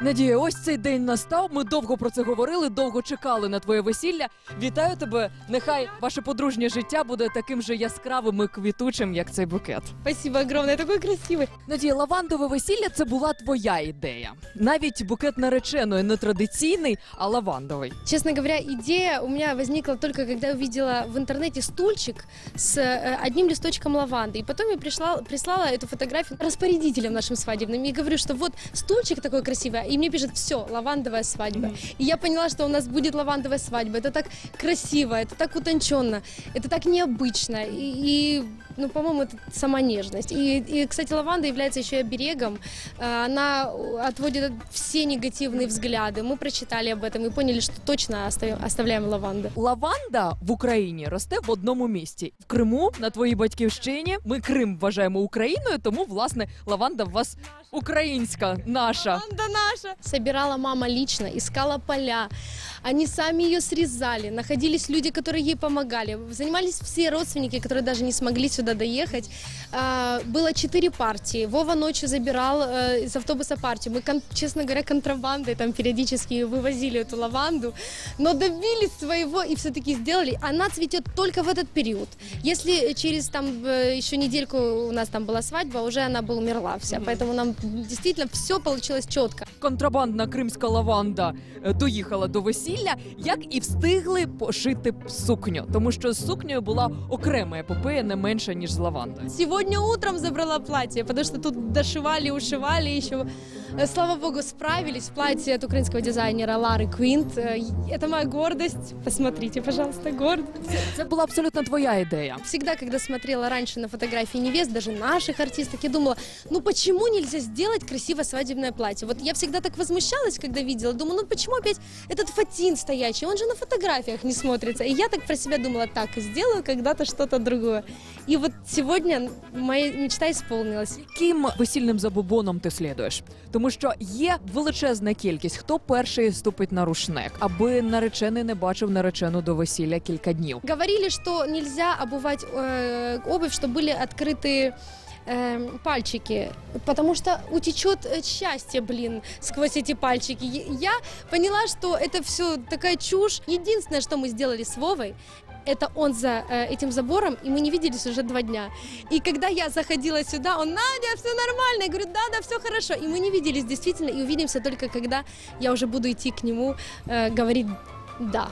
Надія, ось цей день настав. Ми довго про це говорили, довго чекали на твоє весілля. Вітаю тебе. Нехай ваше подружнє життя буде таким же яскравим і квітучим, як цей букет. Спасибо огромное, такой красивый. Надія, лавандове весілля це була твоя ідея. Навіть букет нареченої не традиційний, а лавандовий. Честно говоря, идея у меня возникла только когда я увидела в интернете стульчик с э, одним листочком лаванды. И потом я пришла, прислала эту фотографию распорядителям нашим свадебным. И говорю, что вот стульчик такой красивый. И мне пишет, все, лавандовая свадьба. И я поняла, что у нас будет лавандовая свадьба. Это так красиво, это так утонченно, это так необычно. И, и, ну, по-моему, это сама нежность. И, и, кстати, лаванда является еще и оберегом. А, Она отводит все негативные взгляды. Мы прочитали об этом и поняли, что точно оставим- оставляем лаванду. Лаванда в Україні росте в одному місці. В Криму на твоїй батьківщині. Ми Крим вважаємо Україною, тому власне лаванда в вас українська, наша. Лаванда наша! Собирала мама лично, искала поля. Они сами ее срезали. Находились люди, которые ей помогали. Занимались все родственники, которые даже не смогли сюда доехать. А, Было четыре партии. Вова ночью забирал э, из автобуса партию. Мы, честно говоря, контрабандой там периодически вывозили эту лаванду. Но добились своего и все-таки сделали. Она цветет только в этот период. Если через там э, еще недельку у нас там была свадьба, уже она бы умерла вся. Поэтому нам действительно все получилось четко. Контрабандна кримська лаванда е, доїхала до весілля, як і встигли пошити б сукню, тому що з сукнею була окрема епопея не менша ніж з лавандою. Сегодня утром забрала платье, потому что тут дошивали, ушивали еще. Э, Слава богу, справились. Платье от украинского дизайнера Лары Квинт. Э, Это моя гордость. Посмотрите, пожалуйста, гордость. Це була абсолютно твоя ідея. Всегда, когда смотрела раньше на фотографии невест, даже наших артисток, я думала, ну почему нельзя сделать красивое свадебное платье? Вот я всегда так возмущалась, когда видела, думаю, ну почему опять этот фатин стоячий, он же на фотографиях не смотрится. И я так про себя думала, так, сделаю когда-то что-то другое. И вот сегодня моя мечта исполнилась. Яким весільним забобоном ти слідуєш? Тому що є величезна кількість, хто перший ступить на рушник, аби наречений не бачив наречену до весілля кілька днів. Говорили, что нельзя обувать э, обувь, чтобы были открыты э, пальчики, потому что утечет э, счастье, блин, сквозь эти пальчики. Е- Я поняла, что это все такая чушь. Единственное, что мы сделали с Вовой, это он за э, этим забором, и мы не виделись уже два дня. И когда я заходила сюда, он, Надя, все нормально. Я говорю, да, да, все хорошо. И мы не виделись действительно, и увидимся только когда я уже буду идти к нему, э, говорить да.